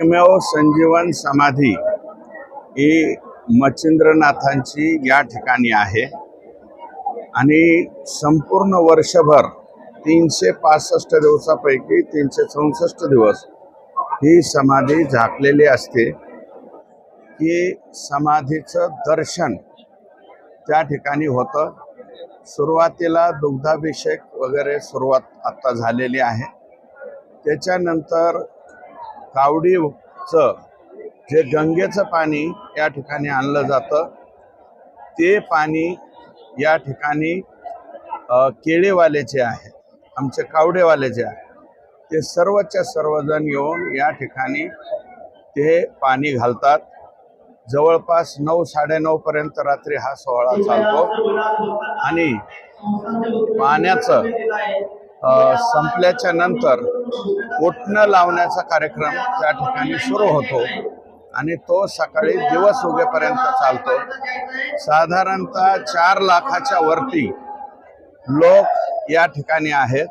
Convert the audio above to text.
एकमेव संजीवन समाधी ही मच्छिंद्रनाथांची या ठिकाणी आहे. आणि संपूर्ण वर्षभर तीनशे पासष्ट दिवसापैकी तीनशे चौसष्ट दिवस ही समाधी झाकलेली असते. की समाधीचं दर्शन त्या ठिकाणी होतं. सुरुवातीला दुग्धाभिषेक वगैरे सुरुवात आत्ता झालेली आहे. त्याच्यानंतर कावडीचं जे गंगेचं पाणी या ठिकाणी आणलं जातं ते पाणी या ठिकाणी केळेवाले जे आहे आमचे कावडेवाले जे आहे. ते सर्वच्या सर्वजण येऊन या ठिकाणी ते पाणी घालतात. जवळपास नऊ साडेनऊपर्यंत रात्री हा सोहळा चालतो. आणि पाण्याचं संपल्याच्या नंतर ओटणं लावण्याचा कार्यक्रम त्या ठिकाणी सुरू होतो. आणि तो सकाळी दिवस उगेपर्यंत चालतो. साधारणतः चार लाखाच्या वरती लोक या ठिकाणी आहेत.